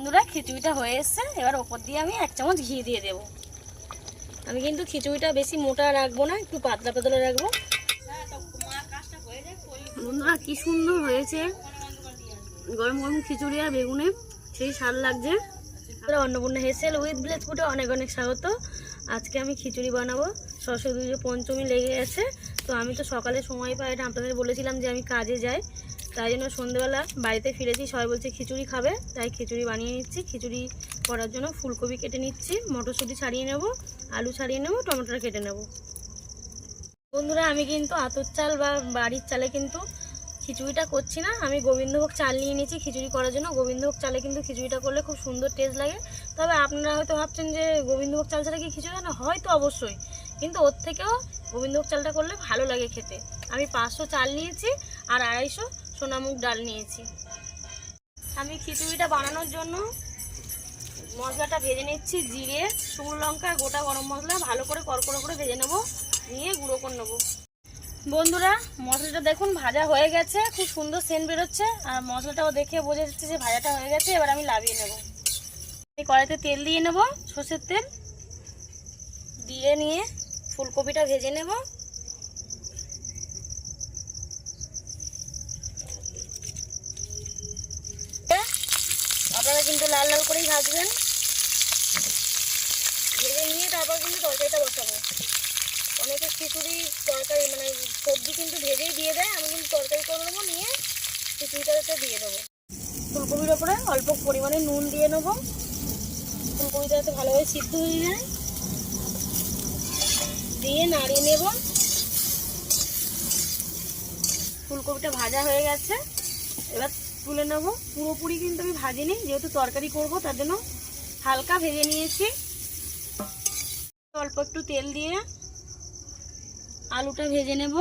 বন্ধুরা, খিচুড়িটা হয়ে এসছে। এবার ওপর দিয়ে আমি এক চামচ ঘি দিয়ে দেবো। আমি কিন্তু খিচুড়িটা বেশি মোটা রাখব না, একটু পাতলা পাতলা রাখব। বন্ধুরা, কি সুন্দর হয়েছে। গরম গরম খিচুড়ি আর বেগুনে, সেই স্বাদ লাগছে। অন্নপূর্ণা হেসেল উইথ ভিলেজ ফুটে অনেক অনেক স্বাগত। আজকে আমি খিচুড়ি বানাবো। সরস্বতী পুজো পঞ্চমী লেগে গেছে। তো আমি তো সকালে সময় পাই এটা আপনাদের বলেছিলাম যে আমি কাজে যাই। তাই জন্য সন্ধ্যেবেলা বাড়িতে ফিরেছি, সবাই বলছে খিচুড়ি খাবে, তাই খিচুড়ি বানিয়ে নিচ্ছি। খিচুড়ি করার জন্য ফুলকপি কেটে নিচ্ছি, মটরশুঁটি ছাড়িয়ে নেব, আলু ছাড়িয়ে নেব টমেটো কেটে নেব। বন্ধুরা, আমি কিন্তু আতর চাল বা বাড়ির চালে কিন্তু খিচুড়িটা করছি না। আমি গোবিন্দভোগ চাল নিয়ে নিয়েছি খিচুড়ি করার জন্য। গোবিন্দভোগ চালে কিন্তু খিচুড়িটা করলে খুব সুন্দর টেস্ট লাগে। তবে আপনারা হয়তো ভাবছেন যে গোবিন্দভোগ চাল ছাড়া কি খিচুড়ি না? হয়তো অবশ্যই। কিন্তু ওর থেকেও গোবিন্দভোগ চালটা করলে ভালো লাগে খেতে। আমি পাঁচশো চাল নিয়েছি আর আড়াইশো সোনামুগ ডাল নিয়েছি। আমি খিচুড়িটা বানানোর জন্য মশলাটা ভেজে নিচ্ছি, জিরে, শুকনো লঙ্কা, গোটা গরম মশলা, ভালো করে করকড়ো করে ভেজে নেব, নিয়ে গুঁড়ো করে নেব। বন্ধুরা, মশলাটা দেখুন ভাজা হয়ে গেছে, খুব সুন্দর সেন্ট বেরোচ্ছে, আর মশলাটাও দেখে বোঝা যাচ্ছে যে ভাজাটা হয়ে গেছে, এবার আমি লাভিয়ে নেব। এই কড়াইতে তেল দিয়ে নেব, সর্ষের তেল, দিয়ে নিয়ে ফুলকপিটা ভেজে নেব। আপনারা কিন্তু লাল লাল করেই ভাজবেন। ভেজে নিয়ে তারপর কিন্তু তরকারিটা বসাবো। অনেকে খিচুড়ি তরকারি মানে সবজি কিন্তু ভেজেই দিয়ে দেয়। আমি কিন্তু তরকারি করে নেব, নিয়ে খিচুড়িটাতে দিয়ে দেবো। ফুলকপির ওপরে অল্প পরিমাণে নুন দিয়ে নেব। ফুলকপিটা যাতে ভালোভাবে সিদ্ধ হয়ে যায় দিয়ে নাড়িয়ে নেব। ফুলকপিটা ভাজা হয়ে গেছে। এবার তুলে নেব। পুরোপুরি কিন্তু আমি ভাজিনি, যেহেতু তরকারি করব, তার জন্য হালকা ভেজে নিয়েছি। অল্প একটু তেল দিয়ে আলুটা ভেজে নেব।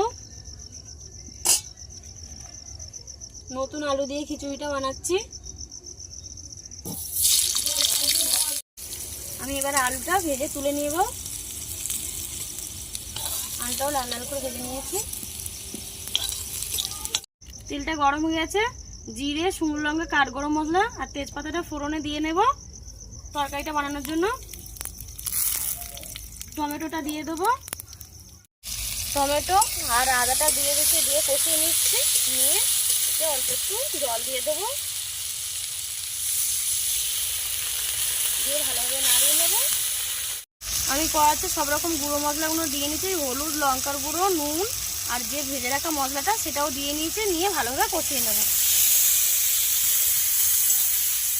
নতুন আলু দিয়ে খিচুড়িটা বানাচ্ছি। আমি এবার আলুটা ভেজে তুলে নেব। আলুটাও লাল লাল করে ভেজে নিয়েছি। তেলটা গরম হয়ে গেছে। জিরে, শুকনো লঙ্কা কাঠ গরম মশলা আর তেজপাতাটা ফোড়নে দিয়ে নেব তরকারিটা বানানোর জন্য। টমেটোটা দিয়ে দেবো। টমেটো আর আদাটা দিয়ে দিচ্ছি, দিয়ে কষিয়ে নিচ্ছি। নিয়ে অল্প একটু জল দিয়ে দেবো। দিয়ে ভালোভাবে নাড়িয়ে নেব। আমি কড়াতে সব রকম গুঁড়ো মশলাগুলো দিয়ে নিচ্ছি হলুদ, লঙ্কার গুঁড়ো, নুন আর যে ভেজে রাখা মশলাটা সেটাও দিয়ে নিয়েছি, নিয়ে ভালোভাবে কষিয়ে নেব।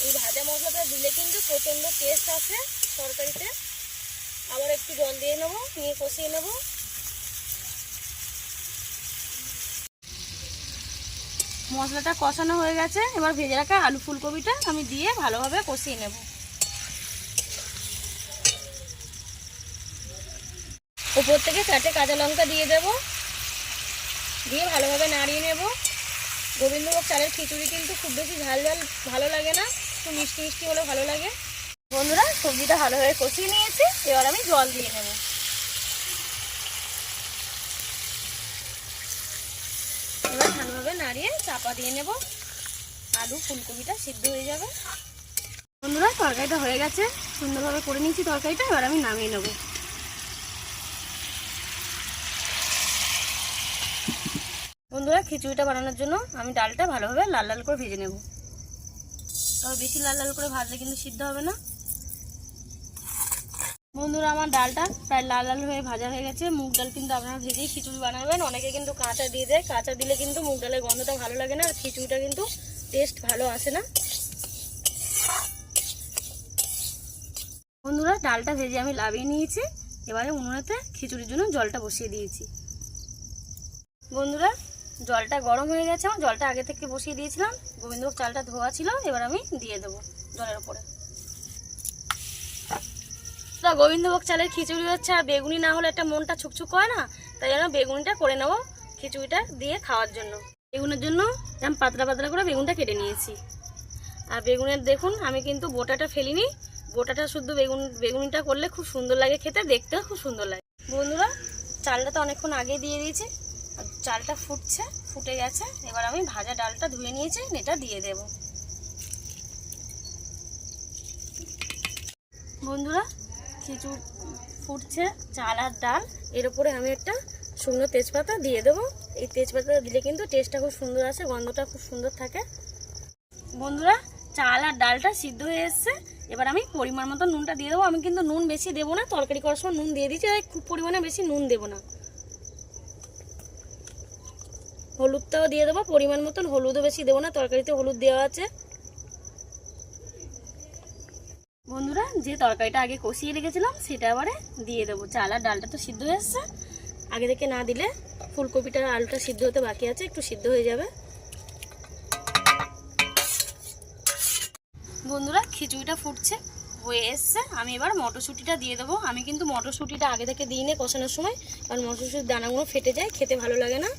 এই ভাজা মশলাটা দিলে কিন্তু প্রচণ্ড টেস্ট আসে তরকারিতে। আবার একটু জল দিয়ে নেব, নিয়ে কষিয়ে নেব। মশলাটা কষানো হয়ে গেছে। এবার ভেজে রাখা আলু ফুলকপিটা আমি দিয়ে ভালোভাবে কষিয়ে নেব। উপর থেকে চারটে কাঁচা লঙ্কা দিয়ে দেব। দিয়ে ভালোভাবে নাড়িয়ে নেব। গোবিন্দভোগ চালের খিচুড়ি কিন্তু খুব বেশি ঝাল ঝাল ভালো লাগে না। একটু মিষ্টি মিষ্টি হলে ভালো লাগে। বন্ধুরা, সবজিটা ভালোভাবে কষিয়ে নিয়েছি। এবার আমি জল দিয়ে নেব। এবার ভালোভাবে নাড়িয়ে চাপা দিয়ে নেব। আলু, ফুলকপিটা সিদ্ধ হয়ে যাবে। বন্ধুরা, তরকারিটা হয়ে গেছে। সুন্দরভাবে করে নিয়েছি তরকারিটা। এবার আমি নামিয়ে নেব। বন্ধুরা, খিচুড়িটা বানানোর জন্য আমি ডালটা ভালোভাবে লাল লাল করে ভেজে নেব। তবে বেশি লাল লাল করে ভাজলে কিন্তু সিদ্ধ হবে না। বন্ধুরা, আমার ডালটা প্রায় লাল লাল হয়ে ভাজা হয়ে গেছে। মুগ ডাল কিন্তু আপনারা ভেজেই খিচুড়ি বানাবেন। অনেকে কিন্তু কাঁচা দিয়ে দেয়। কাঁচা দিলে কিন্তু মুগ ডালের গন্ধটা ভালো লাগে না, আর খিচুড়িটা কিন্তু টেস্ট ভালো আসে না। বন্ধুরা, ডালটা ভেজে আমি লাভিয়ে নিয়েছি। এবারে উনুনেতে খিচুড়ির জন্য জলটা বসিয়ে দিয়েছি। বন্ধুরা জলটা গরম হয়ে গেছে আমার জলটা আগে থেকে বসিয়ে দিয়েছিলাম। গোবিন্দভোগ চালটা ধোয়া ছিল, এবার আমি দিয়ে দেবো জলের ওপরে তা গোবিন্দভোগ চালের খিচুড়ি হচ্ছে, আর বেগুনি না হলে একটা মনটা ছুকছুক করে না, তাই জন্য বেগুনিটা করে নেব খিচুড়িটা দিয়ে খাওয়ার জন্য। বেগুনের জন্য যেমন পাতলা পাতলা করে বেগুনটা কেটে নিয়েছি। আর বেগুনের দেখুন, আমি কিন্তু গোটাটা ফেলিনি। গোটাটা শুদ্ধ বেগুন, বেগুনিটা করলে খুব সুন্দর লাগে খেতে, দেখতেও খুব সুন্দর লাগে। বন্ধুরা, চালটা তো অনেকক্ষণ আগে দিয়ে দিয়েছি। চালটা ফুটছে, ফুটে গেছে। এবার আমি ভাজা ডালটা ধুয়ে নিয়েছি, এটা দিয়ে দেব। বন্ধুরা, খিচুড় ফুটছে, চাল আর ডাল। এর উপরে আমি একটা শুকনো তেজপাতা দিয়ে দেবো। এই তেজপাতা দিলে কিন্তু টেস্টটা খুব সুন্দর আসে, গন্ধটা খুব সুন্দর থাকে। বন্ধুরা, চাল আর ডালটা সিদ্ধ হয়ে এসছে। এবার আমি পরিমাণ মতো নুনটা দিয়ে দেবো। আমি কিন্তু নুন বেশি দেবো না, তরকারি করার সময় নুন দিয়ে দিচ্ছি খুব পরিমাণে বেশি নুন দেবো না। হলুদটাও দিয়ে দেবো, পরিমাণ মতন হলুদও বেশি দেবো না, তরকারিতে হলুদ দেওয়া আছে। বন্ধুরা, যে তরকারিটা আগে কষিয়ে রেখেছিলাম, সেটা এবারে দিয়ে দেবো। চাল আর ডালটা তো সিদ্ধ হয়ে এসছে। আগে থেকে না দিলে ফুলকপিটার আলুটা সিদ্ধ হতে বাকি আছে, একটু সিদ্ধ হয়ে যাবে। বন্ধুরা, খিচুড়িটা ফুটছে, হয়ে এসছে। আমি এবার মটরশুঁটিটা দিয়ে দেবো। আমি কিন্তু মটরশুঁটিটা আগে থেকে দিই নে কষানোর সময়, কারণ মটরশুঁটির দানাগুলো ফেটে যায়, খেতে ভালো লাগে না।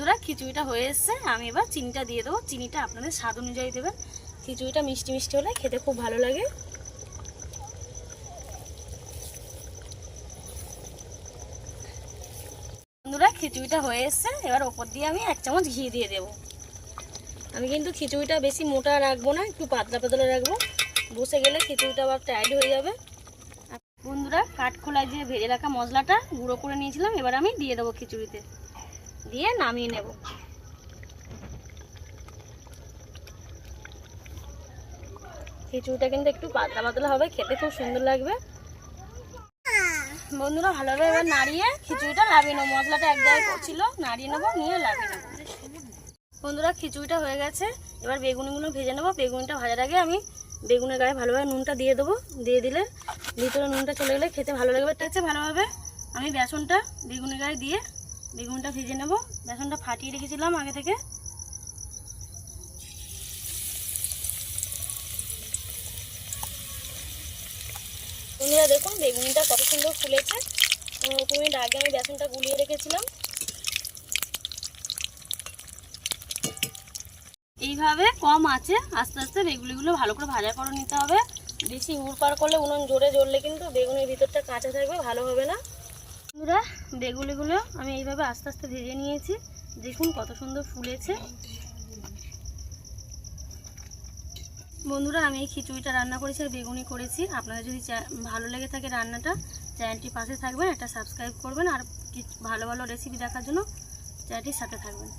বন্ধুরা, খিচুড়িটা হয়ে এসছে। আমি এবার চিনিটা দিয়ে দেবো। চিনিটা আপনাদের স্বাদ অনুযায়ী দেবেন। খিচুড়িটা মিষ্টি মিষ্টি হলে খেতে খুব ভালো লাগে। বন্ধুরা, খিচুড়িটা হয়ে এসছে। এবার ওপর দিয়ে আমি এক চামচ ঘি দিয়ে দেবো। আমি কিন্তু খিচুড়িটা বেশি মোটা রাখব না, একটু পাতলা পাতলা রাখব। বসে গেলে খিচুড়িটা আবার টাইট হয়ে যাবে। বন্ধুরা, কাঠখোলায় যে ভেজে রাখা মশলাটা গুঁড়ো করে নিয়েছিলাম, এবার আমি দিয়ে দেবো খিচুড়িতে। দিয়ে নামিয়ে নেব। খিচুড়িটা কিন্তু একটু পাতলা পাতলা হবে, খেতে খুব সুন্দর লাগবে। বন্ধুরা, ভালোভাবে এবার নাড়িয়ে খিচুড়িটা লাভিয়ে নেব। মশলাটা এক জায়গায় করছিল, নাড়িয়ে নেব নিয়ে লাভিয়ে নেব। বন্ধুরা, খিচুড়িটা হয়ে গেছে। এবার বেগুনিগুলো ভেজে নেব। বেগুনিটা ভাজার আগে আমি বেগুনের গায়ে ভালোভাবে নুনটা দিয়ে দেবো। দিয়ে দিলে ভিতরে নুনটা চলে গেলে খেতে ভালো লাগবে টেছে ভালোভাবে। আমি বেসনটা বেগুনের গায়ে দিয়ে বেগুনটা ভেজে নেব। বেসনটা ফাটিয়ে রেখেছিলাম আগে থেকে। বন্ধুরা দেখুন, বেগুনিটা কত সুন্দর ফুলেছে। পনেরো মিনিট আগে আমি বেসনটা গুলিয়ে রেখেছিলাম। এইভাবে কম আছে, আস্তে আস্তে বেগুলিগুলো ভালো করে ভাজা করে নিতে হবে। বেশি উড়পাড় করলে উনুন জোরে জ্বললে কিন্তু বেগুনের ভিতরটা কাঁচা থাকবে, ভালো হবে না। বন্ধুরা বেগুলিগুলো আমি এইভাবে আস্তে আস্তে ভেজে নিয়েছি। দেখুন কত সুন্দর ফুলেছে। বন্ধুরা, আমি এই খিচুড়িটা রান্না করেছি আর বেগুনি করেছি। আপনাদের যদি ভালো লেগে থাকে রান্নাটা, চ্যানেলটি পাশে থাকবেন, একটা সাবস্ক্রাইব করবেন, আর ভালো ভালো রেসিপি দেখার জন্য চ্যানেলটির সাথে থাকবেন।